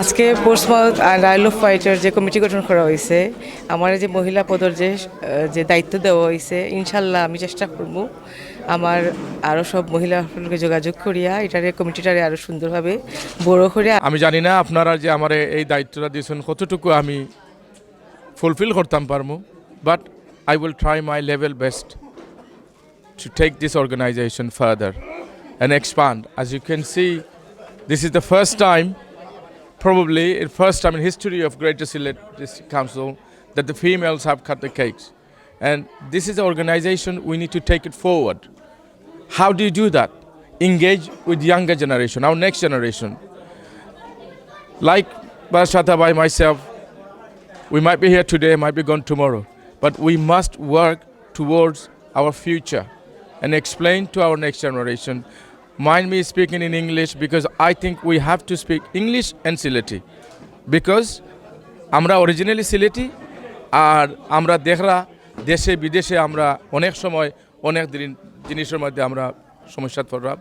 আজকে Portsmouth and Isle of fighter যে কমিটি গঠন করা হয়েছে আমার যে মহিলা পদর যে যে দায়িত্ব দেওয়া হয়েছে ইনশাল্লাহ আমি চেষ্টা করব আমার আরও সব মহিলাকে যোগাযোগ করিয়া এটারে কমিটিটারে আরও সুন্দরভাবে বড় করে আমি জানি না আপনারা যে আমার এই দায়িত্বটা দিয়েছেন কতটুকু আমি ফুলফিল করতাম পারব but I will try my level best to take this organization further and expand. As you can see, this is the first time, probably the first time in history of Greater Sylhet Council that the females have cut the cakes. And this is an organization we need to take it forward. How do you do that? Engage with younger generation, our next generation. Like Bashata by myself, we might be here today, might be gone tomorrow, but we must work towards our future and explain to our next generation. Mind me speaking in English because I think we have to speak English and Sileti. Because আমরা originally Sylheti আর আমরা দেখরা দেশে, বিদেশে আমরা অনেক সময়, অনেক দিন- জিনিসের মধ্যে আমরা সমস্যা পড়লাম।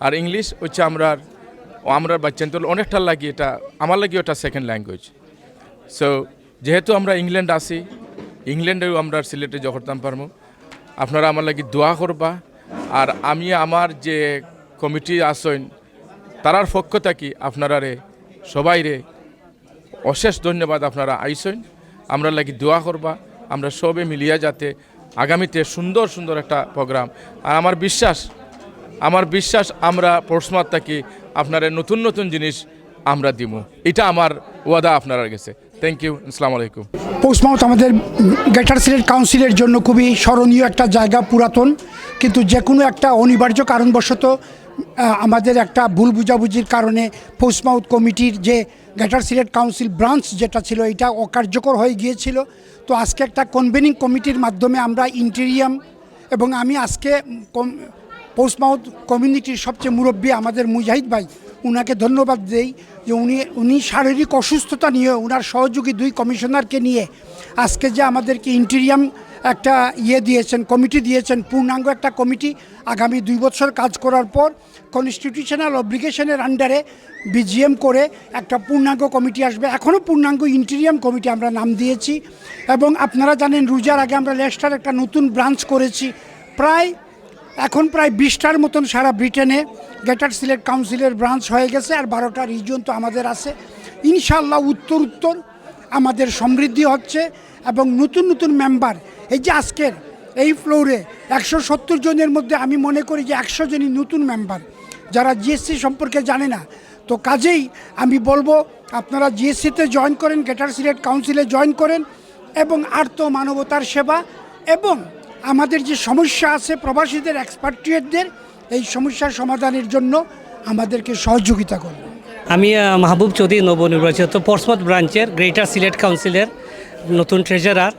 আর ইংলিশ হচ্ছে আমরা আমরা বাচ্চান্তর অনেকটা লাগি এটা, আমার লাগি ওটা সেকেন্ড ল্যাঙ্গুয়েজ সো যেহেতু আমরা ইংল্যান্ড আসি ইংল্যান্ডেও আমরা সিলেটে জগরতাম পারব। আপনারা আমার লাগি দোয়া করবা। আর আমি আমার যে কমিটি আসেন, তারার পক্ষ থাকি আপনারারে সবাইরে অশেষ ধন্যবাদ আপনারা আইসেন আমরা লাগি দোয়া করবা, আমরা সবে মিলিয়া যাতে আগামীতে সুন্দর সুন্দর একটা প্রোগ্রাম। আর আমার বিশ্বাস আমার বিশ্বাস আমরা পরশমাত থাকি আপনারা নতুন নতুন জিনিস আমরা দিব এটা আমার ওয়াদা আপনারা গেছে থ্যাংক ইউ আসসালামু আলাইকুম। পৌষমাউথ আমাদের গ্রেটার সিলেট কাউন্সিলের জন্য খুবই স্মরণীয় একটা জায়গা পুরাতন, কিন্তু যে কোনো একটা অনিবার্য কারণবশত আমাদের একটা ভুল বুঝাবুঝির কারণে পোস্টমাউথ কমিটির যে গ্রেটার সিলেট কাউন্সিল ব্রাঞ্চ যেটা ছিল, এটা অকার্যকর হয়ে গিয়েছিল। তো আজকে একটা কনভেনিং কমিটির মাধ্যমে আমরা ইন্টেরিয়াম এবং আমি আজকে পৌষমাউথ কমিউনিটির সবচেয়ে মুরব্বী আমাদের মুজাহিদ ভাই, উনাকে ধন্যবাদ দেই যে উনি উনি শারীরিক অসুস্থতা নিয়ে ওনার সহযোগী দুই কমিশনারকে নিয়ে আজকে যে আমাদেরকে ইন্টেরিয়াম একটা ইয়ে দিয়েছেন, কমিটি দিয়েছেন, পূর্ণাঙ্গ একটা কমিটি আগামী দুই বছর কাজ করার পর কনস্টিটিউশনাল অব্লিগেশনের আন্ডারে বিজিএম করে একটা পূর্ণাঙ্গ কমিটি আসবে। এখনও পূর্ণাঙ্গ ইন্টেরিয়াম কমিটি আমরা নাম দিয়েছি এবং আপনারা জানেন রুজার আগে আমরা লেস্টার একটা নতুন ব্রাঞ্চ করেছি। প্রায়, এখন প্রায় বিশটার মতন সারা ব্রিটেনে গ্রেটার সিলেট কাউন্সিলের ব্রাঞ্চ হয়ে গেছে আর বারোটা রিজন তো আমাদের আছে। ইনশাল্লাহ উত্তর উত্তর আমাদের সমৃদ্ধি হচ্ছে এবং নতুন নতুন মেম্বার এই যে আজকের এই ফ্লোরে একশো সত্তর জনের মধ্যে আমি মনে করি যে একশো জনই নতুন মেম্বার যারা জিএসসি সম্পর্কে জানে না, তো কাজেই আমি বলব আপনারা জিএসসিতে জয়েন করেন গ্রেটার সিলেট কাউন্সিলে জয়েন করেন এবং আর্ত মানবতার সেবা এবং আমাদের যে সমস্যা আছে প্রবাসীদের এক্সপার্টিয়েটদের এই সমস্যার সমাধানের জন্য আমাদেরকে সহযোগিতা করবে আমি মাহবুব চৌধুরী নবনির্বাচিত পর্সমত ব্রাঞ্চের গ্রেটার সিলেট কাউন্সিলের নতুন ট্রেজারার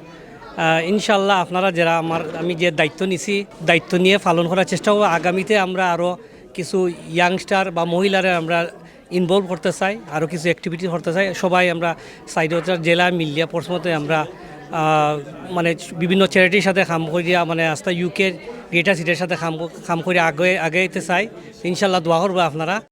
ইনশাল্লাহ আপনারা যারা আমার, আমি যে দায়িত্ব নিছি, দায়িত্ব নিয়ে পালন করার চেষ্টা করব। আগামীতে আমরা আরও কিছু ইয়াংস্টার বা মহিলারা আমরা ইনভলভ করতে চাই আরও কিছু অ্যাক্টিভিটি করতে চাই। সবাই আমরা সাইডোচার জেলা, মিলিয়া পর্সমতে আমরা মানে বিভিন্ন চ্যারিটির সাথে কাম করিয়া মানে আস্তা ইউকে গ্রেটার সিটের সাথে কাম কাম করে আগে, আগাইতে চাই। ইনশাল্লাহ দোয়া করব আপনারা।